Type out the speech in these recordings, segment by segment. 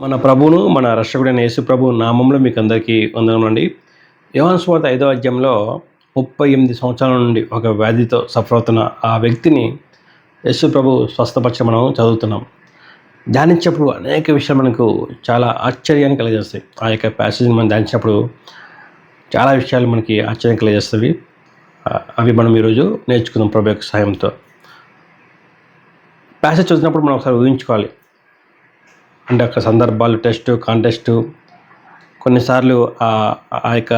మన ప్రభువును మన రక్షకుడైన యేసు ప్రభు నామంలో మీకు అందరికీ వందనమండి యోహాను స్వార్త ఐదో అధ్యాయంలో ముప్పై ఎనిమిది సంవత్సరాల నుండి ఒక వ్యాధితో సఫర్ అవుతున్న ఆ వ్యక్తిని యేసు ప్రభు స్వస్థపరచ మనం చదువుతున్నాం. ధ్యానించినప్పుడు అనేక విషయాలు మనకు చాలా ఆశ్చర్యాన్ని కలిగజేస్తాయి. ఆ యొక్క ప్యాసేజ్ని మనం ధ్యానించినప్పుడు చాలా విషయాలు మనకి ఆశ్చర్యం కలిగజేస్తాయి. అవి మనం ఈరోజు నేర్చుకుందాం ప్రభు యొక్క సహాయంతో. ప్యాసేజ్ చూసినప్పుడు మనం ఒకసారి ఊహించుకోవాలి. అంటే యొక్క సందర్భాలు టెస్ట్ కాంటెస్ట్ కొన్నిసార్లు ఆ ఆ యొక్క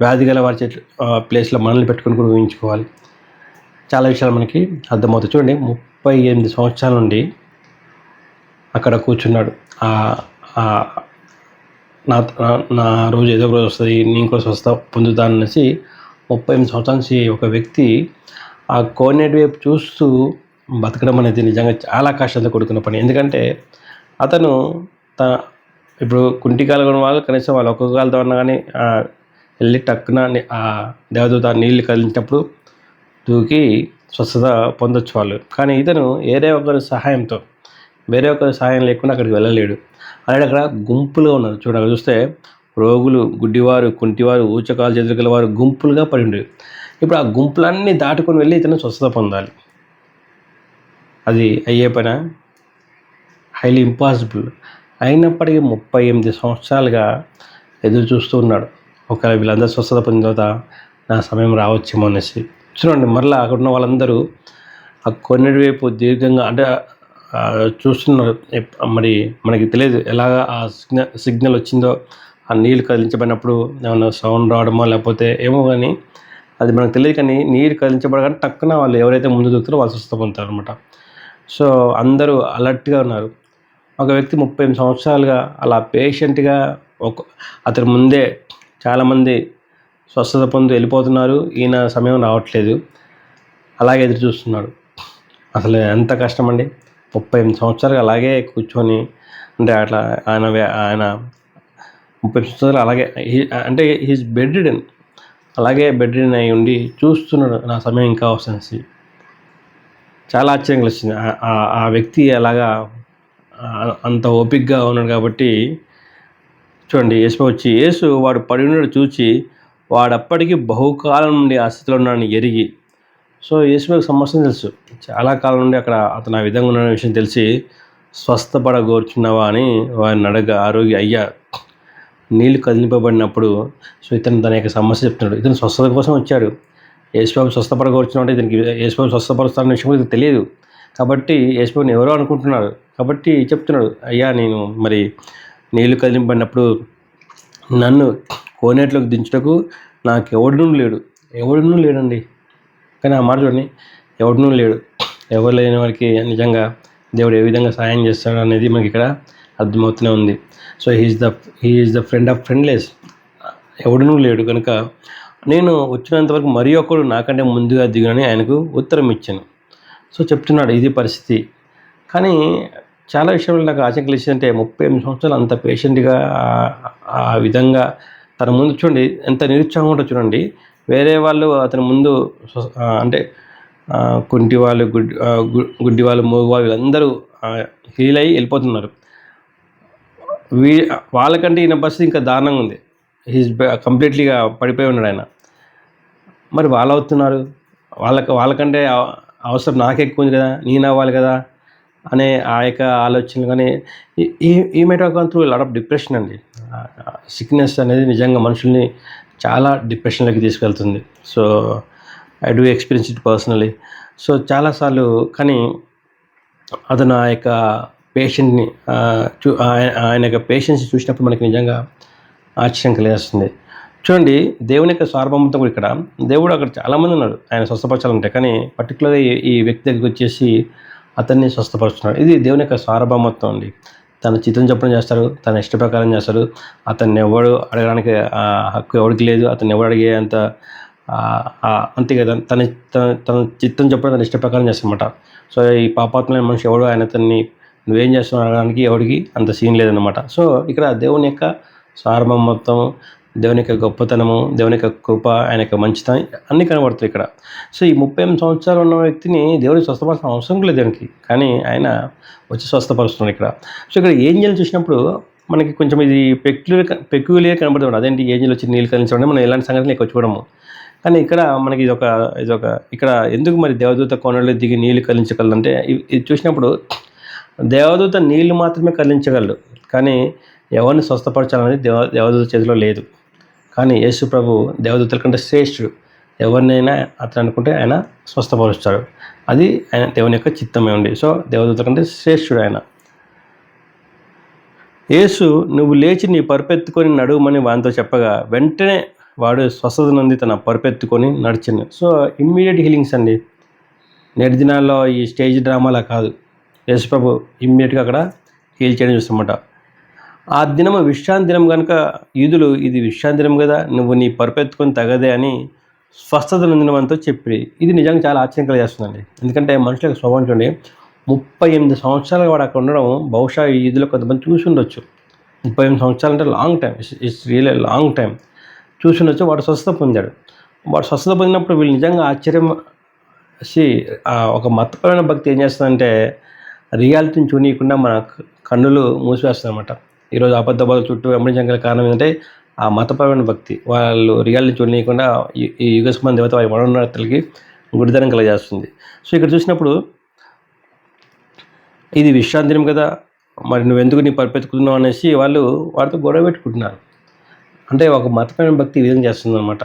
వ్యాధి గల వారి చెట్లు ప్లేస్లో మనల్ని పెట్టుకొని కూడా ఊహించుకోవాలి. చాలా విషయాలు మనకి అర్థమవుతాయి. చూడండి ముప్పై ఎనిమిది సంవత్సరాల నుండి అక్కడ కూర్చున్నాడు. నా నా- రోజు ఏదో రోజు వస్తుంది నేను కూడా స్వస్థ పొందుతాననేసి ముప్పై ఎనిమిది సంవత్సరాల నుంచి ఒక వ్యక్తి ఆ కోనేటి వైపు చూస్తూ బతకడం అనేది నిజంగా చాలా కష్టంతో కూడుకున్న పని. ఎందుకంటే అతను త ఇప్పుడు కుంటి ఉన్న వాళ్ళు కనీసం వాళ్ళు ఒక్కొక్క కాలుతో ఉన్నా కానీ వెళ్ళి టక్కున ఆ దేవదూత నీళ్ళు కదిలించినప్పుడు దూకి స్వస్థత పొందొచ్చు వాళ్ళు. కానీ ఇతను వేరే ఒకరి సహాయంతో వేరే ఒకరి సహాయం లేకుండా అక్కడికి వెళ్ళలేడు. అలాగే అక్కడ గుంపులుగా ఉన్నారు. చూడండి చూస్తే రోగులు గుడ్డివారు కుంటివారు ఊచకాలు చేతులు వారు గుంపులుగా పడి ఉండేవి ఇప్పుడు ఆ గుంపులన్నీ దాటుకొని వెళ్ళి ఇతను స్వస్థత పొందాలి. అది అయ్యే పైన? హైలీ ఇంపాసిబుల్ అయినప్పటికీ ముప్పై ఎనిమిది సంవత్సరాలుగా ఎదురు చూస్తూ ఉన్నాడు. ఒకవేళ వీళ్ళందరూ స్వస్థత పొందిన తర్వాత నా సమయం రావచ్చేమో అనేసి. చూడండి మరలా అక్కడ ఉన్న వాళ్ళందరూ ఆ కొన్నిటి వైపు దీర్ఘంగా అంటే చూస్తున్నారు. మరి మనకి తెలియదు ఎలాగ ఆ సిగ్నల్ సిగ్నల్ వచ్చిందో. ఆ నీళ్ళు కదిలించబడినప్పుడు ఏమైనా సౌండ్ రావడమో లేకపోతే ఏమో కానీ అది మనకు తెలియదు కానీ నీరు కదిలించబడగానే టక్కున వాళ్ళు ఎవరైతే ముందు దూకుతారో వాళ్ళు స్వస్థ పొందుతారు అనమాట సో అందరూ అలర్ట్గా ఉన్నారు. ఒక వ్యక్తి ముప్పై ఎనిమిది సంవత్సరాలుగా అలా పేషెంట్గా ఒక అతని ముందే చాలామంది స్వస్థత పొంది వెళ్ళిపోతున్నారు. ఈయన సమయం రావట్లేదు. అలాగే ఎదురు చూస్తున్నాడు. అసలు ఎంత కష్టం అండి ముప్పై ఎనిమిది సంవత్సరాలు అలాగే కూర్చొని అంటే అట్లా ఆయన ఆయన ముప్పై సంవత్సరాలు అలాగే అంటే హీజ్ బెడ్ అలాగే బెడ్ అయి ఉండి చూస్తున్నాడు నా సమయం ఇంకా వస్తుంది. చాలా ఆశ్చర్యం కలిసింది. ఆ- వ్యక్తి అలాగా అంత ఓపిక్గా ఉన్నాడు కాబట్టి చూడండి యేసు వచ్చి యేసు వాడు పడి ఉన్నాడు చూచి వాడప్పటికీ బహుకాలం నుండి ఆ స్థితిలో ఉన్నాడని ఎరిగి. సో యేసుకు సమస్య తెలుసు. చాలా కాలం నుండి అక్కడ అతను ఆ విధంగా ఉన్న విషయం తెలిసి స్వస్థపడగోర్చున్నావా? అని వారిని అడగ ఆరోగ్య అయ్యా నీళ్ళు కదిలింపబడినప్పుడు సో ఇతను తన యొక్క సమస్య చెప్తున్నాడు. ఇతను స్వస్థత కోసం వచ్చాడు. యేసుబాబు స్వస్థపడగోర్చున్నాడు ఇతనికి యేసుబాబు స్వస్థపరుస్తారన్న విషయం తెలియదు. కాబట్టి యశ్వని ఎవరో అనుకుంటున్నారు. కాబట్టి చెప్తున్నాడు అయ్యా నేను మరి నీళ్ళు కదిలింపడినప్పుడు నన్ను కోనేట్లోకి దించుటకు నాకు ఎవడునూ లేడు. ఎవడునూ లేడండి. కానీ ఆ మాట చూడండి ఎవడునూ లేడు. ఎవరు లేని వారికి నిజంగా దేవుడు ఏ విధంగా సహాయం చేస్తాడు అనేది మనకి ఇక్కడ అర్థమవుతూనే ఉంది. So he's the he's the friend of friendless ఎవడునూ లేడు. కనుక నేను వచ్చినంతవరకు మరి ఒకడు నాకంటే ముందుగా దిగునని ఆయనకు ఉత్తరం ఇచ్చాను. సో చెప్తున్నాడు ఇది పరిస్థితి. కానీ చాలా విషయంలో నాకు ఆశంక అంటే ముప్పై ఎనిమిది సంవత్సరాలు అంత పేషెంట్గా ఆ విధంగా తన ముందు చూడండి ఎంత నిరుత్సాహం ఉంటుందో చూడండి. వేరే వాళ్ళు అతని ముందు అంటే కుంటి వాళ్ళు గుడ్డి గుడ్డి వాళ్ళు మూగు వీళ్ళందరూ హీల్ అయ్యి వెళ్ళిపోతున్నారు. వీ వాళ్ళకంటే ఈయన పరిస్థితి ఇంకా దారుణంగా ఉంది. హీస్ కంప్లీట్లీగా పడిపోయి ఉన్నాడు ఆయన. మరి వాళ్ళు అవుతున్నారు? వాళ్ళకి వాళ్ళకంటే అవసరం నాకెక్కువ ఉంది కదా నేను అవ్వాలి కదా అనే ఆ యొక్క ఆలోచనలు కానీ ఈ- ఈ ఈ త్రూ లాట్ ఆఫ్ డిప్రెషన్ అండి. సిక్నెస్ అనేది నిజంగా మనుషుల్ని చాలా డిప్రెషన్లోకి తీసుకెళ్తుంది. So I do experience it personally so చాలాసార్లు కానీ అతను ఆ యొక్క పేషెంట్ని చూ ఆయన ఆయన యొక్క పేషెంట్స్ చూసినప్పుడు మనకి నిజంగా ఆశ్చర్యం కలిగేస్తుంది. చూడండి దేవుని యొక్క సార్వభౌమత్వం కూడా ఇక్కడ. దేవుడు అక్కడ చాలామంది ఉన్నారు. ఆయన స్వస్థపరచాలంటే కానీ పర్టికులర్గా ఈ- వ్యక్తి దగ్గరికి వచ్చేసి అతన్ని స్వస్థపరుస్తున్నాడు. ఇది దేవుని యొక్క సార్వభౌమత్వం అండి. తన చిత్రం చెప్పడం చేస్తారు తన ఇష్ట ప్రకారం చేస్తారు. అతన్ని ఎవడు అడగడానికి ఆ హక్కు ఎవరికి లేదు. అతన్ని ఎవడు అడిగే అంత అంతే కదా. తన తన తన చిత్తం చెప్పడం తన ఇష్ట ప్రకారం చేస్తారన్నమాట. సో ఈ పాపాత్మైన మనిషి ఎవడు ఆయన అతన్ని నువ్వేం చేస్తున్నావు అనడానికి ఎవడికి అంత సీన్ లేదనమాట సో ఇక్కడ దేవుని యొక్క సార్వభౌమత్వం దేవుని యొక్క గొప్పతనము దేవుని యొక్క కృప ఆయన యొక్క మంచితనం అన్నీ కనబడుతాయి ఇక్కడ. సో ఈ ముప్పై ఎనిమిది సంవత్సరాలు ఉన్న వ్యక్తిని దేవుడికి స్వస్థపరచిన అవసరం లేదు దానికి. కానీ ఆయన వచ్చి స్వస్థపరుస్తున్నాడు ఇక్కడ. సో ఇక్కడ ఏంజల్ చూసినప్పుడు మనకి కొంచెం ఇది పెక్యులర్ పెక్యులియర్ కనబడుతుంది అదేంటి ఏంజల్ వచ్చి నీళ్ళు కలిగించడం? మనం ఎలాంటి సంగతిని ఎక్కువ చూడము. కానీ ఇక్కడ మనకి ఇది ఒక ఇది ఒక ఇక్కడ ఎందుకు మరి దేవదూత కోణంలో దిగి నీళ్ళు కలించగలదంటే ఇది చూసినప్పుడు దేవదూత నీళ్ళు మాత్రమే కలించగలడు కానీ ఎవరిని స్వస్థపరచాలనేది దేవ దేవదూత చేతిలో లేదు. కానీ యేసు ప్రభు దేవదూతల కంటే శ్రేష్ఠుడు. ఎవరినైనా అతను అనుకుంటే ఆయన స్వస్థపరుస్తాడు. అది ఆయన దేవుని యొక్క చిత్తమే ఉంది సో దేవదూతల కంటే శ్రేష్ఠుడు ఆయన. యేసు నువ్వు లేచి నీ పరుపెత్తుకొని నడుమని వానితో చెప్పగా వెంటనే వాడు స్వస్థత నుండి తన పరుపెత్తుకొని నడిచింది. సో ఇమ్మీడియట్ హీలింగ్స్ అండి. నేటి దినాల్లో ఈ స్టేజ్ డ్రామాలా కాదు. యేసు ప్రభు ఇమ్మీడియట్గా అక్కడ హీల్ చేయడం చూస్తామన్నమాట ఆ దినము విశ్రాంతి దినం కనుక యూదులు ఇది విశ్రాంతి దినం కదా నువ్వు నీ పరుపెత్తుకొని తగదే అని స్వస్థత నొందినవంతో చెప్పి ఇది నిజంగా చాలా ఆశ్చర్యం కలిగేస్తుందండి. ఎందుకంటే మనుషులకు స్వభావం చూడండి ముప్పై ఎనిమిది సంవత్సరాలు వాడు అక్కడ ఉండడం బహుశా ఈదులో కొంతమంది చూసి ఉండొచ్చు. ముప్పై ఎనిమిది సంవత్సరాలు అంటే long time it's real long time చూసి ఉండొచ్చు వాడు స్వస్థత పొందాడు. వాడు స్వస్థత పొందినప్పుడు వీళ్ళు నిజంగా ఆశ్చర్యం సి ఒక మతపరమైన భక్తి ఏం చేస్తుందంటే రియాలిటీని చూనియకుండా మన కన్నులు మూసివేస్తుంది ఈరోజు ఈరోజు అబద్ధబాధ చుట్టూ వెంబడించడం గల కారణం ఏంటంటే ఆ మతపరమైన భక్తి. వాళ్ళు రియాలిటీ చూడనీయకుండా ఈ- ఈ దేవత వారి మనోన్నతలకి గుడిదనం కలగజేస్తుంది. సో ఇక్కడ చూసినప్పుడు ఇది విశ్రాంతినం కదా మరి నువ్వెందుకు నీ పరిపెత్తుకున్నావు అనేసి వాళ్ళు వారితో గొడవ పెట్టుకుంటున్నారు. అంటే ఒక మతపరమైన భక్తి ఈ విధంగా చేస్తుంది అనమాట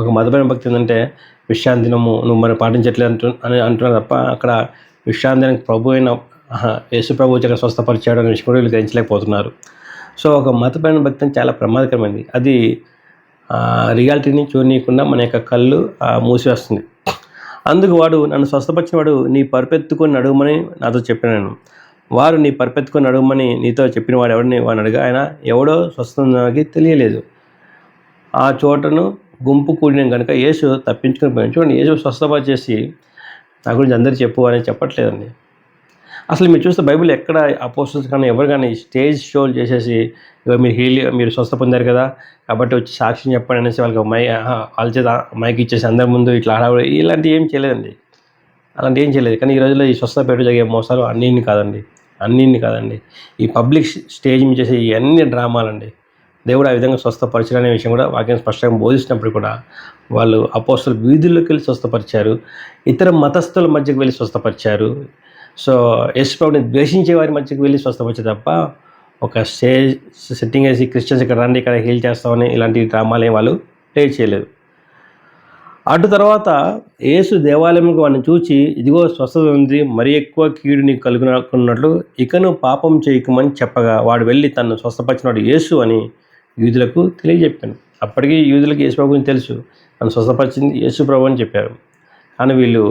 ఒక మతపరమైన భక్తి ఏంటంటే విశ్రాంతినము నువ్వు మరి పాటించట్లేదు అంటు అని అంటున్నారు తప్ప అక్కడ విశ్రాంతి ప్రభు అయిన యేసుప్రభు యేసు వచ్చి అక్కడ స్వస్థపరిచాడు అనే విషయం కూడా వీళ్ళు గ్రహించలేకపోతున్నారు. సో ఒక మతపరమైన భక్తి చాలా ప్రమాదకరమైనది అది రియాలిటీని చూడనీయకుండా మన యొక్క కళ్ళు మూసివేస్తుంది. అందుకు వాడు నన్ను స్వస్థపరిచిన వాడు నీ పరిపెత్తుకొని నడుమని నాతో చెప్పినాను వారు నీ పరిపెత్తుకొని నడుమని నీతో చెప్పిన వాడు ఎవరిని వాడిని అడిగా ఆయన ఎవడో స్వస్థకి తెలియలేదు. ఆ చోటను గుంపు కూడిన కనుక యేసు తప్పించుకొని పోయాను చూడండి యేసు స్వస్థపరిచేసి నా గురించి అందరు చెప్పు అని చెప్పట్లేదండి. అసలు మీరు చూస్తే బైబిల్ ఎక్కడ అపోస్టల్స్ కానీ ఎవరు కానీ స్టేజ్ షోలు చేసేసి మీరు హీల్ మీరు స్వస్థ పొందారు కదా కాబట్టి వచ్చి సాక్ష్యం చెప్పండి అనేసి వాళ్ళకి మై వాళ్ళ చేత మైక్ ఇచ్చేసి అందరి ముందు ఇట్లా ఆడవాడు ఇలాంటివి ఏం చేయలేదండి. అలాంటి ఏం చేయలేదు. కానీ ఈ రోజుల్లో ఈ స్వస్థ పేరు జరిగే మోసాలు అన్నింటిని కాదండి. అన్నింటిని కాదండి. ఈ పబ్లిక్ స్టేజ్ మీద చేసే ఈ అన్ని డ్రామాలండి. దేవుడు ఆ విధంగా స్వస్థపరచడం అనే విషయం కూడా వాక్యం స్పష్టంగా బోధించినప్పుడు కూడా వాళ్ళు అపోస్తులు వీధుల్లోకి వెళ్ళి స్వస్థపరిచారు. ఇతర మతస్థుల మధ్యకి వెళ్ళి స్వస్థపరిచారు. సో యేసుప్రభుని ద్వేషించే వారి మధ్యకి వెళ్ళి స్వస్థపరిచారు తప్ప ఒక స్టేజ్ సెట్టింగ్ వేసి క్రిస్టియన్స్ ఇక్కడ రండి ఇక్కడ హీల్ చేస్తామని ఇలాంటి డ్రామాలు వాళ్ళు ప్లే చేయలేదు. అటు తర్వాత యేసు దేవాలయంకు వాడిని చూచి ఇదిగో స్వస్థత ఉంది మరి ఎక్కువ కీడు నీకు కలుగునుకున్నట్లు ఇకను పాపం చేయకమని చెప్పగా వాడు వెళ్ళి తను స్వస్థపరిచినాడు యేసు అని యూదులకు తెలియజెప్పాను. అప్పటికీ యూదులకు యేసు ప్రభు గురించి తెలుసు. తను స్వస్థపరిచింది యేసు ప్రభు అని చెప్పారు. కానీ వీళ్ళు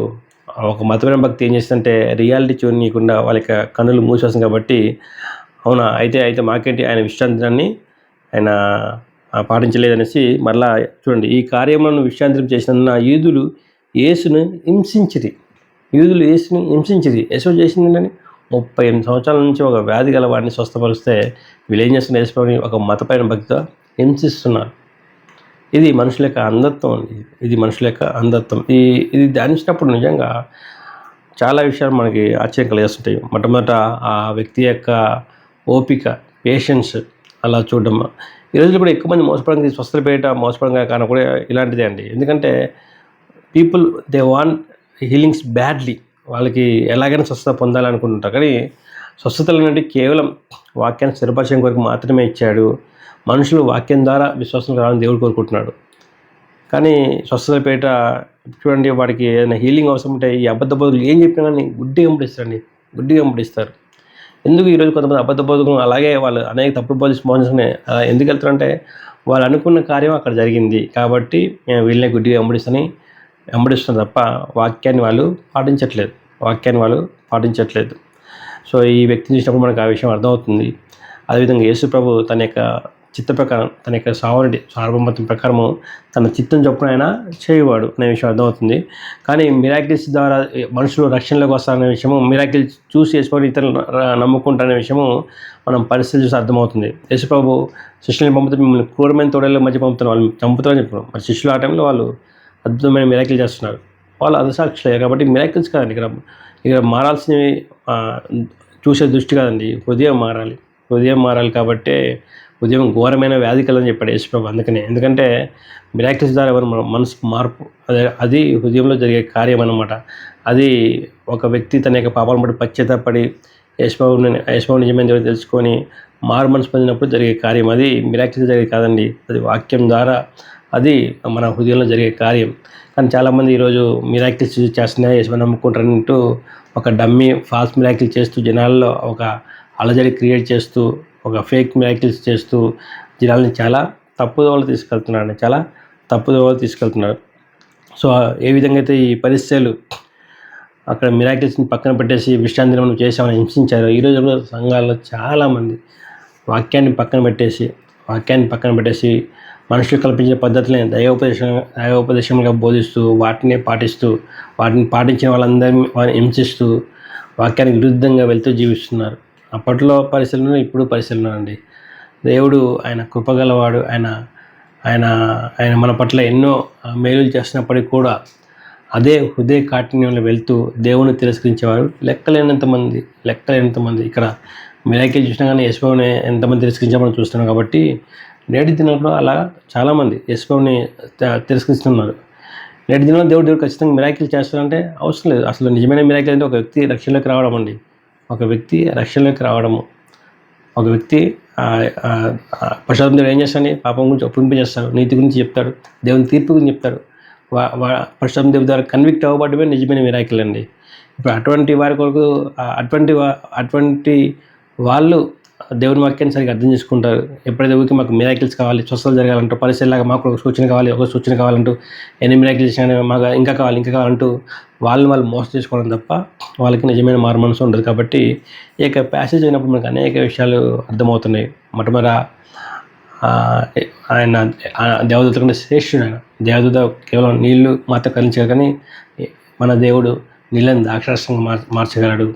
ఒక మతమైన భక్తి ఏం చేస్తుందంటే రియాలిటీ చూడనీయకుండా వాళ్ళ యొక్క కన్నులు మూసేస్తుంది కాబట్టి అవునా? అయితే అయితే మాకేంటి? ఆయన విశ్రాంతిని ఆయన పాటించలేదనేసి మరలా చూడండి. ఈ కార్యములను విశ్రాంతి చేసిన యూదులు యేసును హింసించిరి. యూదులు యేసుని హింసించిరి. యశో చేసిందని ముప్పై ఎనిమిది సంవత్సరాల నుంచి ఒక వ్యాధి గల వాడిని స్వస్థపరిస్తే వీళ్ళు ఏం చేస్తున్నారు? యేసుని ఒక మతపైన భక్తితో హింసిస్తున్నారు. ఇది మనుషుల యొక్క అంధత్వం అండి. ఇది మనుషుల యొక్క అంధత్వం. ఈ ఇది ధ్యానించినప్పుడు నిజంగా చాలా విషయాలు మనకి ఆశ్చర్యం కలిగిస్తుంటాయి మొట్టమొదట ఆ వ్యక్తి యొక్క ఓపిక పేషెన్స్ అలా చూడడం. ఈ రోజుల్లో కూడా ఎక్కువ మంది మోసపడంగా స్వస్థపేట పేట కానీ కూడా ఇలాంటిదే అండి. ఎందుకంటే people they want healings badly వాళ్ళకి ఎలాగైనా స్వస్థత పొందాలనుకుంటుంటారు. కానీ స్వస్థతలు అనేవి కేవలం వాక్యాన్ని స్థిరపరచడం కొరకు మాత్రమే ఇచ్చాడు. మనుషులు వాక్యం ద్వారా విశ్వాసం రావాలని దేవుడు కోరుకుంటున్నాడు. కానీ స్వస్థత పేట చూడండి వాడికి ఏదైనా హీలింగ్ అవసరం ఉంటే ఈ అబద్ధ బోధకులు ఏం చెప్పినా కానీ గుడ్డిగా వెంబడిస్తారండి. గుడ్డిగా వెంబడిస్తారు. ఎందుకు ఈరోజు కొంతమంది అబద్ధ బోధకులు? అలాగే వాళ్ళు అనేక తప్పుడు బోధించి మోసనే అలా ఎందుకు వెళ్తారంటే వాళ్ళు అనుకున్న కార్యం అక్కడ జరిగింది. కాబట్టి మేము వీళ్ళని గుడ్డిగా వెంబడిస్తని వెంబడిస్తున్నాం తప్ప వాక్యాన్ని వాళ్ళు పాటించట్లేదు. వాక్యాన్ని వాళ్ళు పాటించట్లేదు. సో ఈ వ్యక్తిని చూసినప్పుడు మనకు ఆ విషయం అర్థమవుతుంది. అదేవిధంగా యేసు ప్రభు తన యొక్క చిత్త ప్రకారం తన యొక్క సావరుడి సార్వభౌమత్వం ప్రకారము తన చిత్తం చొప్పున ఆయన చేయవాడు అనే విషయం అర్థమవుతుంది. కానీ మిరాకిల్స్ ద్వారా మనుషులు రక్షణలోకి వస్తారనే విషయము మిరాకిల్స్ చూసి చేసుకొని ఇతరులు నమ్ముకుంటారనే విషయము మనం పరిస్థితి చూసి అర్థమవుతుంది. యేసుప్రభు శిష్యుని పంపుతూ మిమ్మల్ని క్రూరమైన తోడేళ్ళ మధ్య పంపుతున్నారు వాళ్ళు చంపుతారని చెప్పారు మరి శిష్యులు ఆ టైంలో వాళ్ళు అద్భుతమైన మిరాకిల్ చేస్తున్నారు. వాళ్ళు అదసాక్షులే కాబట్టి మిరాకిల్స్ కాదండి. ఇక్కడ ఇక్కడ మారాల్సినవి చూసే దృష్టి కాదండి. హృదయం మారాలి. హృదయం మారాలి కాబట్టి ఉదయం ఘోరమైన వ్యాధి కలని చెప్పాడు యేసుప్రభు. అందుకనే ఎందుకంటే మిరాకిల్స్ ద్వారా ఎవరు మన మనసు మార్పు అదే అది హృదయంలో జరిగే కార్యం అన్నమాట. అది ఒక వ్యక్తి తన యొక్క పాపాలను బట్టి పశ్చాత్తాపడి యేసుప్రభుని యేసుప్రభు నిజమైన దేవుడు తెలుసుకొని మారు మనసు పొందినప్పుడు జరిగే కార్యం అది. మిరాకిల్స్ జరిగే కాదండి అది వాక్యం ద్వారా అది మన హృదయంలో జరిగే కార్యం. కానీ చాలామంది ఈరోజు మిరాకిల్స్ చేస్తున్నాయి యేసుని నమ్ముకుంటారంటూ ఒక డమ్మీ ఫాల్స్ మిరాకిల్ చేస్తూ జనాల్లో ఒక అలజడి క్రియేట్ చేస్తూ ఒక ఫేక్ మ్యాకిల్స్ చేస్తూ జనాల్ని చాలా తప్పుదోవలు తీసుకెళ్తున్నాడు చాలా తప్పుదోవలు తీసుకెళ్తున్నారు. సో ఏ విధంగా అయితే ఈ పరిస్థితులు అక్కడ మిరాకిల్స్ని పక్కన పెట్టేసి విశ్రాంతి మనం చేసామని హింసించారు ఈ కూడా సంఘాల్లో చాలామంది వాక్యాన్ని పక్కన పెట్టేసి వాక్యాన్ని పక్కన పెట్టేసి మనుషులు కల్పించిన పద్ధతులని దైవోపదేశం దైవోపదేశంగా బోధిస్తూ వాటినే పాటిస్తూ వాటిని పాటించిన వాళ్ళందరినీ వారిని హింసిస్తూ వాక్యానికి విరుద్ధంగా వెళ్తూ జీవిస్తున్నారు. అప్పట్లో పరిశీలన ఇప్పుడు పరిశీలన అండి. దేవుడు ఆయన కృపగలవాడు ఆయన ఆయన ఆయన మన పట్ల ఎన్నో మేలులు చేస్తున్నప్పటికీ కూడా అదే హృదయ కాఠిన్యంలో వెళ్తూ దేవుని తిరస్కరించేవారు. లెక్కలేనంతమంది లెక్కలేనంతమంది ఇక్కడ మిరాకిల్ చూసినా కానీ యశ్వని ఎంతమంది తిరస్కరించామని చూస్తున్నాం కాబట్టి నేటి దినంలో అలా చాలామంది యశ్వని తిరస్కరిస్తున్నారు. నేటి దినంలో దేవుడు దేవుడు ఖచ్చితంగా మిరాకిల్ చేస్తారంటే అవసరం లేదు. అసలు నిజమైన మిరాకిల్ అంటే ఒక వ్యక్తి రక్షణలోకి రావడం అండి. ఒక వ్యక్తి రక్షణలోకి రావడము. ఒక వ్యక్తి ప్రసాదం దేవుడు ఏం చేస్తాడని పాపం గురించి ఒప్పింపజేస్తాడు. నీతి గురించి చెప్తాడు. దేవుని తీర్పు గురించి చెప్తాడు. వా వా దేవు ద్వారా కన్విక్ట్ అవ్వబడమే నిజమైన మిరాకిల్ అండి. ఇప్పుడు అటువంటి వారి కొరకు అటువంటి వా- అటువంటి వాళ్ళు దేవుని వాక్యాన్ని సరిగ్గా అర్థం చేసుకుంటారు. ఎప్పుడైతే ఊరికి మాకు మిరాకిల్స్ కావాలి స్వస్థలు జరగాలంటూ పరిస్థితులాగా మాకు ఒక సూచన కావాలి ఒక సూచన కావాలంటూ ఎన్ని మిరాకిల్స్ కానీ మాకు ఇంకా కావాలి ఇంకా కావాలంటూ వాళ్ళని వాళ్ళు మోసం చేసుకోవడం తప్ప వాళ్ళకి నిజమైన మారు మనసు ఉండదు. కాబట్టి ఈ యొక్క ప్యాసేజ్ అయినప్పుడు మనకు అనేక విషయాలు అర్థమవుతున్నాయి. మొట్టమొదట ఆయన ఆ దేవదూత కంటే శ్రేష్ఠుడు ఆయన. దేవదూత కేవలం నీళ్ళు మాత్రం కరించారు కానీ మన దేవుడు నీళ్ళని ద్రాక్షరసంగా మార్ మార్చగలడు.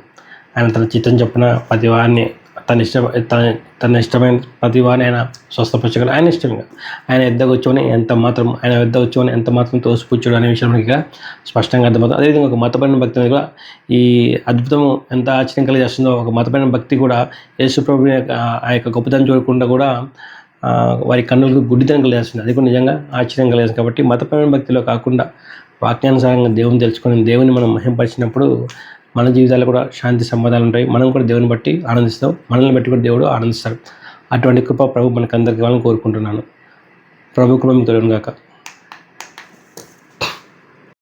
ఆయన తన చిత్తం చొప్పున ప్రతి వారిని తన ఇష్టం తన తన ఇష్టమైన ప్రతి వారిని ఆయన స్వస్థపరచగలడు. ఆయన ఇష్టంగా ఆయన ఎద్ద కూర్చొని ఎంత మాత్రం ఆయన ఎద్ద వచ్చుకొని ఎంత మాత్రం తోసిపుచ్చాడు అనే విషయం మనకి ఇక్కడ స్పష్టంగా అర్థమవుతుంది. అదేవిధంగా ఒక మతపరమైన భక్తి అనేది కూడా ఈ అద్భుతం ఎంత ఆశ్చర్యం కలిగేస్తుందో ఒక మతపరమైన భక్తి కూడా యేసుప్రభు ఆ యొక్క గొప్పతనం చూడకుండా కూడా వారి కన్నులకు గుడ్డితనం కలిగేస్తుంది అది కూడా నిజంగా ఆశ్చర్యం కలిగేస్తుంది కాబట్టి మతపరమైన భక్తిలో కాకుండా వాక్యానుసారంగా దేవుని తెలుసుకొని దేవుని మనం మహింపరిచినప్పుడు మన జీవితాల్లో కూడా శాంతి సంబంధాలు ఉంటాయి. మనం కూడా దేవుని బట్టి ఆనందిస్తాం. మనల్ని బట్టి కూడా దేవుడు ఆనందిస్తాడు. అటువంటి కృప ప్రభు మనకు అందరికి కోరుకుంటున్నాను. ప్రభు కృప మీకు గాక.